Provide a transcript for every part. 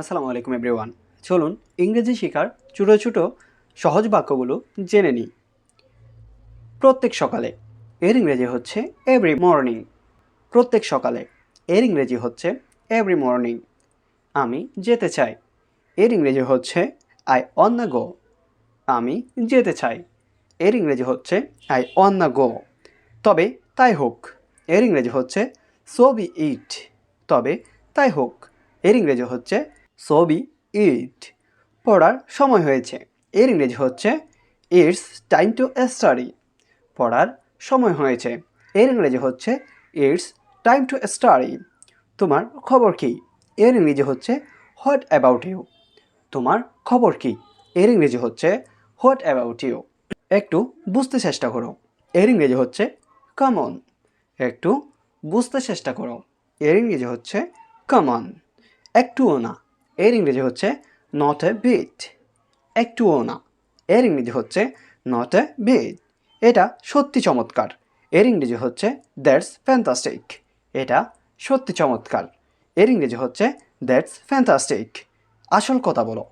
আসসালামু আলাইকুম এভরিওয়ান চলুন ইংরেজি শেখার ছোটো ছোটো সহজ বাক্যগুলো জেনে নিই। প্রত্যেক সকালে এর ইংরেজি হচ্ছে এভরি মর্নিং প্রত্যেক সকালে এর ইংরেজি হচ্ছে এভরি মর্নিং আমি যেতে চাই। এর ইংরেজি হচ্ছে আই অন দ্য গো আমি যেতে চাই। এর ইংরেজি হচ্ছে আই অন দ্য গো তবে তাই হোক। এর ইংরেজি হচ্ছে সো বি ইট তবে তাই হোক। এর ইংরেজি হচ্ছে সো বি ইট পড়ার সময় হয়েছে। এর ইংরেজি হচ্ছে ইটস টাইম টু স্টাডি পড়ার সময় হয়েছে। এর ইংরেজি হচ্ছে ইটস টাইম টু স্টাডি তোমার খবর কি? এর ইংরেজি হচ্ছে হোয়াট অ্যাবাউট ইউ তোমার খবর কি? এর ইংরেজি হচ্ছে হোয়াট অ্যাবাউট ইউ একটু বুঝতে চেষ্টা করো। এর ইংরেজি হচ্ছে কমন একটু বুঝতে চেষ্টা করো। এর ইংরেজি হচ্ছে কমন একটুও না। এর ইংরেজি হচ্ছে নট এ বিট একটুও না। এর ইংরেজি হচ্ছে নট এ বিট এটা সত্যি চমৎকার। এর ইংরেজি হচ্ছে দ্যাটস ফ্যান্টাস্টিক এটা সত্যি চমৎকার। এর ইংরেজি হচ্ছে দ্যাটস ফ্যান্টাস্টিক আসল কথা বলো।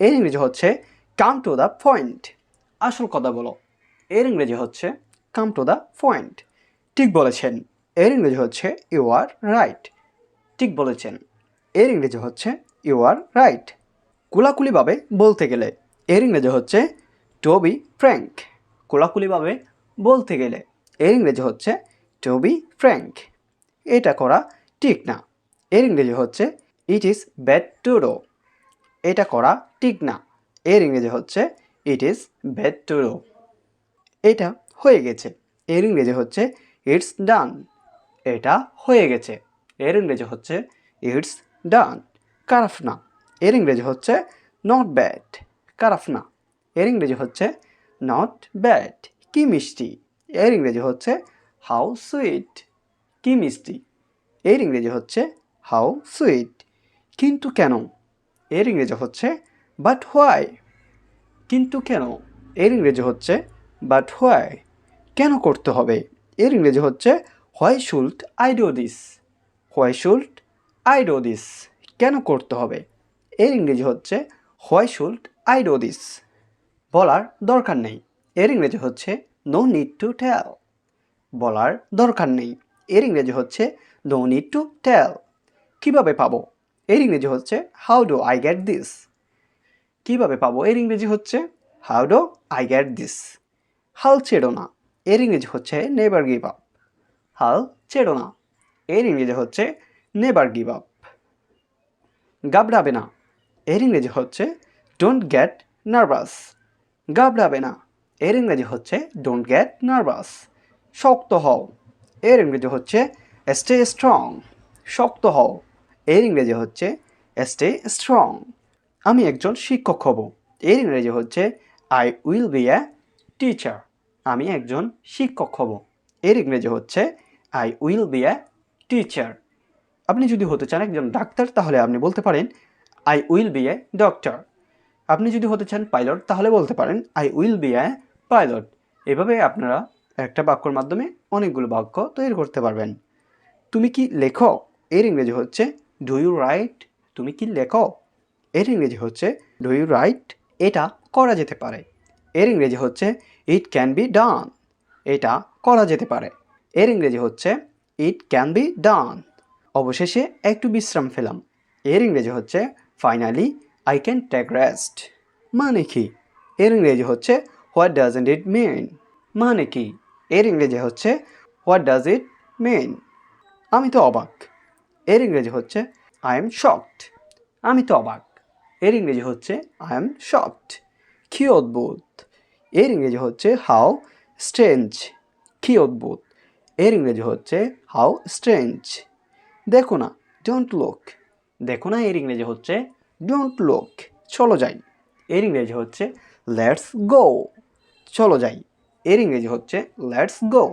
এর ইংরেজি হচ্ছে কাম টু দ্য পয়েন্ট আসল কথা বলো। এর ইংরেজি হচ্ছে কাম টু দ্য পয়েন্ট ঠিক বলেছেন। এর ইংরেজি হচ্ছে ইউ আর রাইট ঠিক বলেছেন। এর ইংরেজি হচ্ছে ইউ আর রাইট। কোলাকুলিভাবে বলতে গেলে, এর ইংরেজি হচ্ছে টু বি ফ্র্যাঙ্ক কোলাকুলিভাবে বলতে গেলে, এর ইংরেজি হচ্ছে টু বি ফ্র্যাঙ্ক এটা করা ঠিক না। এর ইংরেজি হচ্ছে it is bad to do এটা করা ঠিক না। এর ইংরেজি হচ্ছে it is bad to do এটা হয়ে গেছে। এর ইংরেজি হচ্ছে ইটস ডান এটা হয়ে গেছে। এর ইংরেজি হচ্ছে ইটস ডান খারাপ না এর ইংরেজি হচ্ছে নট ব্যাড খারাপ না এর ইংরেজি হচ্ছে নট ব্যাড কি মিষ্টি। এর ইংরেজি হচ্ছে হাউ সুইট কি মিষ্টি। এর ইংরেজি হচ্ছে হাউ সুইট কিন্তু কেন? এর ইংরেজি হচ্ছে বাট হোয়াই কিন্তু কেন? এর ইংরেজি হচ্ছে বাট হোয়াই কেন করতে হবে? এর ইংরেজি হচ্ছে why should I do this why should I do this কেন করতে হবে? এর ইংরেজি হচ্ছে, why should I do this? বলার দরকার নেই। এর ইংরেজি হচ্ছে, নো নিড টু টেল। বলার দরকার নেই। এর ইংরেজি হচ্ছে, নো নিড টু টেল। কীভাবে পাবো? এর ইংরেজি হচ্ছে, how do I get this? কীভাবে পাবো? এর ইংরেজি হচ্ছে, how do I get this? হাল ছেড়ো না। এর ইংরেজি হচ্ছে, নেভার গিভ আপ। হাল ছেড়ো না। এর ইংরেজি হচ্ছে, নেভার গিভ আপ। গাবড়াবে না। এর ইংরেজি হচ্ছে ডোন্ট গেট নার্ভাস গাবড়াবে না। এর ইংরেজি হচ্ছে ডোন্ট গেট নার্ভাস শক্ত হও। এর ইংরেজি হচ্ছে স্টে স্ট্রং শক্ত হও। এর ইংরেজি হচ্ছে স্টে স্ট্রং আমি একজন শিক্ষক হব। এর ইংরেজি হচ্ছে I will be a teacher আমি একজন শিক্ষক হব। এর ইংরেজি হচ্ছে I will be a teacher আপনি যদি হতে চান একজন ডাক্তার, তাহলে আপনি বলতে পারেন I will be a doctor আপনি যদি হতে চান পাইলট, তাহলে বলতে পারেন I will be a pilot এভাবে আপনারা একটা বাক্যর মাধ্যমে অনেকগুলো বাক্য তৈরি করতে পারবেন। তুমি কি লেখো? এর ইংরেজি হচ্ছে ডু ইউ রাইট তুমি কি লেখো? এর ইংরেজি হচ্ছে ডু ইউ রাইট এটা করা যেতে পারে। এর ইংরেজি হচ্ছে ইট ক্যান বি ডান এটা করা যেতে পারে। এর ইংরেজি হচ্ছে ইট ক্যান বি ডান অবশেষে একটু বিশ্রাম ফেলাম এর ইংরেজি হচ্ছে finally I can take rest মানে কি? এর ইংরেজি হচ্ছে হোয়াট ডাজেন্ট ইট মিন মানে কি? এর ইংরেজি হচ্ছে হোয়াট ডাজ ইট মিন আমি তো অবাক। এর ইংরেজি হচ্ছে আই এম শকড আমি তো অবাক। এর ইংরেজি হচ্ছে আই এম শকড কি অদ্ভুত। এর ইংরেজি হচ্ছে হাউ স্ট্রেঞ্জ কি অদ্ভুত। এর ইংরেজি হচ্ছে হাউ স্ট্রেঞ্জ দেখো না ডোন্ট লুক দেখো না, এর ইংরেজি হচ্ছে ডোন্ট লুক চলো যাই। এর ইংরেজি হচ্ছে লেটস গো চলো যাই। এর ইংরেজি হচ্ছে লেটস গো